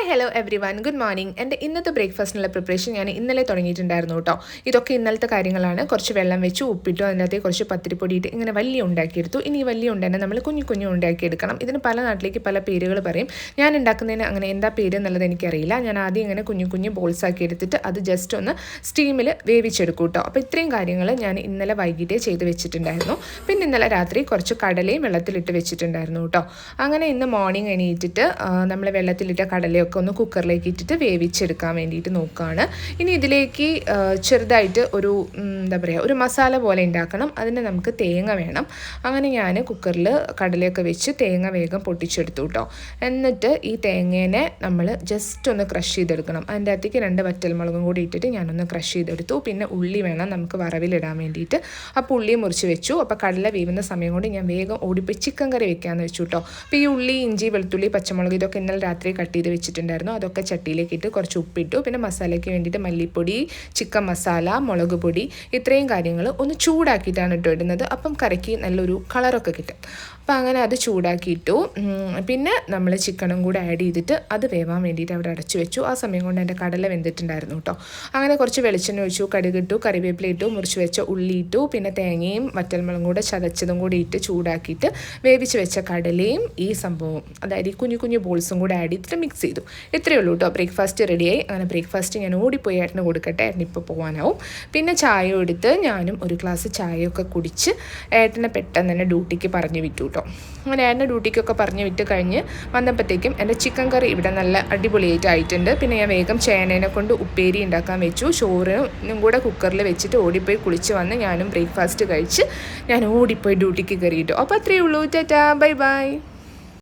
Hi hello everyone good morning എന്റെ ഇന്നത്തെ ബ്രേക്ക്ഫാസ്റ്റിനുള്ള preparation ഞാൻ ഇന്നലെ തുടങ്ങിയിട്ടുണ്ടായിരുന്നു കേട്ടോ. ഇതൊക്കെ ഇന്നലത്തെ കാര്യങ്ങളാണ്. കുറച്ച് വെള്ളം വെച്ച് ഉപ്പിട്ടു അതിനകത്ത് കുറച്ച് പത്തിരിപ്പൊടി ഇട്ട് ഇങ്ങനെ വലിയ ഉണ്ടാക്കിയെടുത്തു. ഇനി വലിയ ഉണ്ടെന്നെ നമ്മൾ കുഞ്ഞു കുഞ്ഞു ഉണ്ടാക്കിയെടുക്കണം. ഇതിന് പല നാട്ടിലേക്ക് പല പേരുകൾ പറയും. ഞാൻ ഉണ്ടാക്കുന്നതിന് അങ്ങനെ എന്താ പേര് എന്നുള്ളത് എനിക്കറിയില്ല. ഞാൻ ആദ്യം ഇങ്ങനെ കുഞ്ഞു കുഞ്ഞു ബോൾസ് ആക്കി എടുത്തിട്ട് അത് ജസ്റ്റ് ഒന്ന് സ്റ്റീമിൽ വേവിച്ചെടുക്കും കേട്ടോ. അപ്പോൾ ഇത്രയും കാര്യങ്ങൾ ഞാൻ ഇന്നലെ വൈകിട്ടേ ചെയ്ത് വെച്ചിട്ടുണ്ടായിരുന്നു. പിന്നെ ഇന്നലെ രാത്രി കുറച്ച് കടലയും വെള്ളത്തിലിട്ട് വെച്ചിട്ടുണ്ടായിരുന്നു കേട്ടോ. അങ്ങനെ ഇന്ന് മോർണിംഗ് എണീറ്റിട്ട് നമ്മൾ വെള്ളത്തിലിട്ട കടലയൊക്കെ ഒന്ന് കുക്കറിലേക്ക് ഇട്ടിട്ട് വേവിച്ചെടുക്കാൻ വേണ്ടിയിട്ട് നോക്കുകയാണ് ഇനി ഇതിലേക്ക് ചെറുതായിട്ട് ഒരു എന്താ പറയുക ഒരു മസാല പോലെ ഉണ്ടാക്കണം. അതിന് നമുക്ക് തേങ്ങ വേണം. അങ്ങനെ ഞാൻ കുക്കറിൽ കടലയൊക്കെ വെച്ച് തേങ്ങ വേഗം പൊട്ടിച്ചെടുത്തു കേട്ടോ എന്നിട്ട് ഈ തേങ്ങേനെ നമ്മൾ ജസ്റ്റ് ഒന്ന് ക്രഷ് ചെയ്തെടുക്കണം. അതിന്റെ അകത്തേക്ക് രണ്ട് വറ്റൽ മുളകും കൂടി ഇട്ടിട്ട് ഞാനൊന്ന് ക്രഷ് ചെയ്തെടുത്തു. പിന്നെ ഉള്ളി വേണം നമുക്ക് വറവിലിടാൻ വേണ്ടിയിട്ട്. അപ്പോൾ ഉള്ളി മുറിച്ച് വെച്ചു. അപ്പോൾ കടല വേവുന്ന സമയം കൊണ്ട് ഞാൻ വേഗം ഓടിപ്പോയി ചിക്കൻ കറി വെക്കാമെന്ന് വെച്ചു കേട്ടോ അപ്പോൾ ഈ ഉള്ളി ഇഞ്ചി വെളുത്തുള്ളി പച്ചമുളക് ഇതൊക്കെ ഇന്നലെ രാത്രി കട്ട് ചെയ്ത് വെച്ചിട്ടുണ്ടായിരുന്നു അതൊക്കെ ചട്ടിയിലേക്ക് ഇട്ട് കുറച്ച് ഉപ്പിട്ടു. പിന്നെ മസാലയ്ക്ക് വേണ്ടിയിട്ട് മല്ലിപ്പൊടി ചിക്കൻ മസാല മുളക് പൊടി ഇത്രയും കാര്യങ്ങൾ ഒന്ന് ചൂടാക്കിയിട്ടാണ് ഇട്ടോ ഇടുന്നത് അപ്പം കറിക്ക് നല്ലൊരു കളറൊക്കെ കിട്ടും. അപ്പോൾ അങ്ങനെ അത് ചൂടാക്കിയിട്ടു. പിന്നെ നമ്മൾ ചിക്കനും കൂടെ ആഡ് ചെയ്തിട്ട് അത് വേവാൻ വേണ്ടിയിട്ട് അവിടെ അടച്ചു വെച്ചു. ആ സമയം കൊണ്ട് എന്റെ കടല വെന്തിട്ടുണ്ടായിരുന്നു കേട്ടോ. അങ്ങനെ കുറച്ച് വെളിച്ചെണ്ണ ഒഴിച്ചു കടുകിട്ടു കറിവേപ്പില ഇട്ടു മുറിച്ച് വെച്ച ഉള്ളി ഇട്ടു പിന്നെ തേങ്ങയും വറ്റൽമുളകും കൂടെ ചതച്ചതും കൂടി ഇട്ട് ചൂടാക്കിയിട്ട് വേവിച്ച് വെച്ച കടലയും ഈ സംഭവം അതായത് ഈ കുഞ്ഞു കുഞ്ഞു ബോൾസും കൂടെ ആഡ് ചെയ്തിട്ട് മിക്സ് ചെയ്തു. ഇത്രയേ ഉള്ളൂ കേട്ടോ. ബ്രേക്ക്ഫാസ്റ്റ് റെഡിയായി അങ്ങനെ ബ്രേക്ക്ഫാസ്റ്റ് ഞാൻ ഓടിപ്പോയി ഏട്ടന് കൊടുക്കട്ടെ. ഏട്ടന് ഇപ്പോൾ പോകാനാവും പിന്നെ ചായ എടുത്ത് ഞാനും ഒരു ഗ്ലാസ് ചായയൊക്കെ കുടിച്ച് ഏട്ടനെ പെട്ടെന്ന് തന്നെ ഡ്യൂട്ടിക്ക് പറഞ്ഞു വിട്ടു അങ്ങനെ ഞാൻ ഡ്യൂട്ടിക്കൊക്കെ പറഞ്ഞ് വിട്ട് കഴിഞ്ഞ് വന്നപ്പോഴത്തേക്കും എന്റെ ചിക്കൻ കറി ഇവിടെ നല്ല അടിപൊളിയായിട്ട് ആയിട്ടുണ്ട് പിന്നെ ഞാൻ വേഗം ചേനേനെ കൊണ്ട് ഉപ്പേരി ഉണ്ടാക്കാൻ വെച്ചു. ചോറിനും കൂടെ കുക്കറിൽ വെച്ചിട്ട് ഓടിപ്പോയി കുളിച്ച് വന്ന് ഞാനും ബ്രേക്ക്ഫാസ്റ്റ് കഴിച്ച് ഞാൻ ഓടിപ്പോയി ഡ്യൂട്ടിക്ക് കയറിയിട്ടു. അപ്പോൾ അത്രയേ ഉള്ളൂ. ടാറ്റാ. Bye bye.